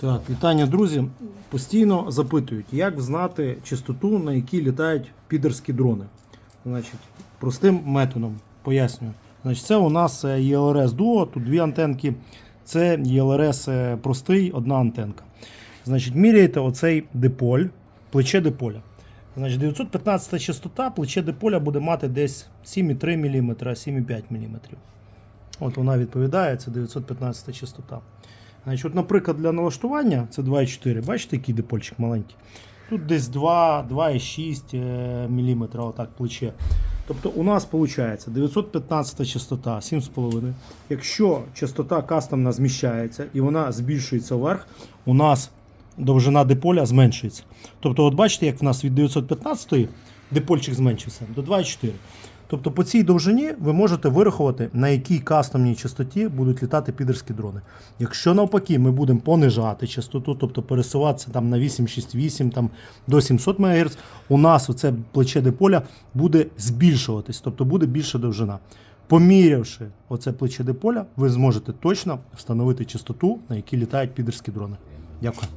Так, вітання, друзі. Постійно запитують, як знати частоту, на якій літають підерські дрони. Значить, простим методом пояснюю. Значить, це у нас е, ЄЛРС Duo, тут дві антенки. Це ЄЛРС е, простий, одна антенка. Значить, міряєте оцей диполь, плече диполя. Значить, 915 частота, плече диполя буде мати десь 7,3 мм, 7,5 мм. От вона відповідає, це 915 частота. Значить, от, наприклад, для налаштування це 2,4. Бачите, який дипольчик маленький? Тут десь 2, 2,6 мм, отак плече. Тобто у нас виходить 915 частота, 7,5. Якщо частота кастомна зміщається і вона збільшується вверх, у нас довжина диполя зменшується. Тобто, от бачите, як в нас від 915 дипольчик зменшився до 2,4. Тобто по цій довжині ви можете вирахувати, на якій кастомній частоті будуть літати підерські дрони. Якщо навпаки ми будемо понижати частоту, тобто пересуватися там на 868 там, до 700 МГц, у нас оце плече диполя буде збільшуватись, тобто буде більша довжина. Помірявши оце плече диполя, ви зможете точно встановити частоту, на якій літають підерські дрони. Дякую.